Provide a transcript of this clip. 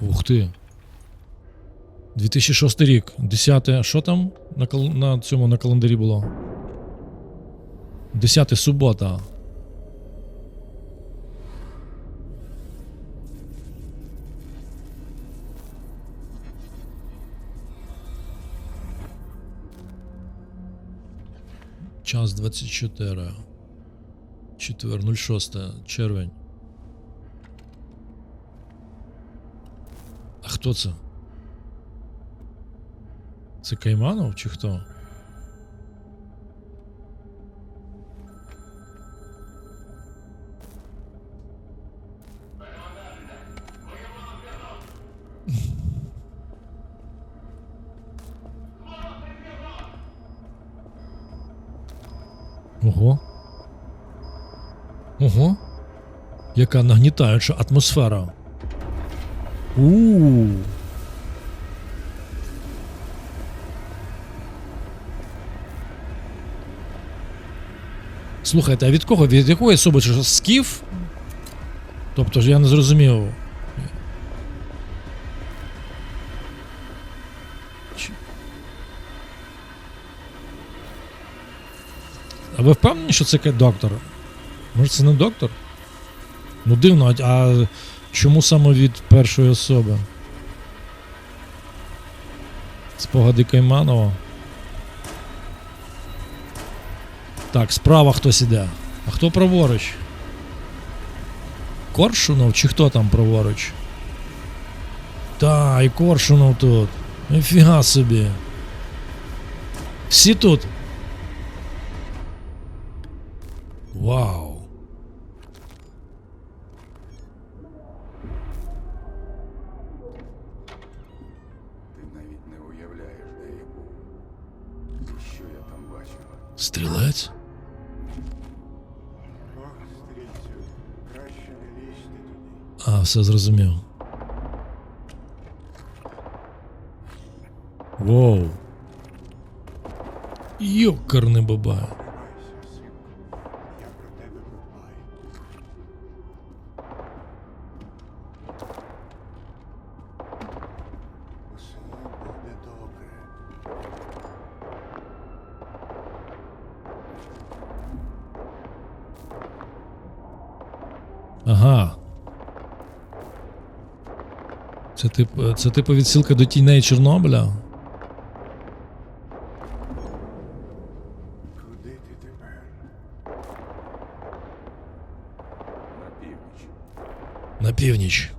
Ух ти. 2006 рік. 10. Що там на, кал... на цьому на календарі було? 10 субота. Час 24. Четвер, 06 червень. Хто це? Це Кайманов чи хто? Ого. Ого. Яка нагнітаюча атмосфера. У. Слухайте, а від кого? Від якої особи? Що, Скіф? Тобто ж я не зрозумів. А ви впевнені, що це доктор? Може це не доктор? Ну дивно, а чому саме від першої особи? Спогади Кайманова. Так, справа хтось іде. А хто праворуч? Коршунов чи хто там праворуч? Та, і Коршунов тут. Ніфіга собі. Всі тут. Вау. Туди. А, все зрозумів. Воу. Йокарний баба. Ага. Це тип, це типу відсилка до тіней Чорнобиля. Куди ти тепер? На північ. На північ.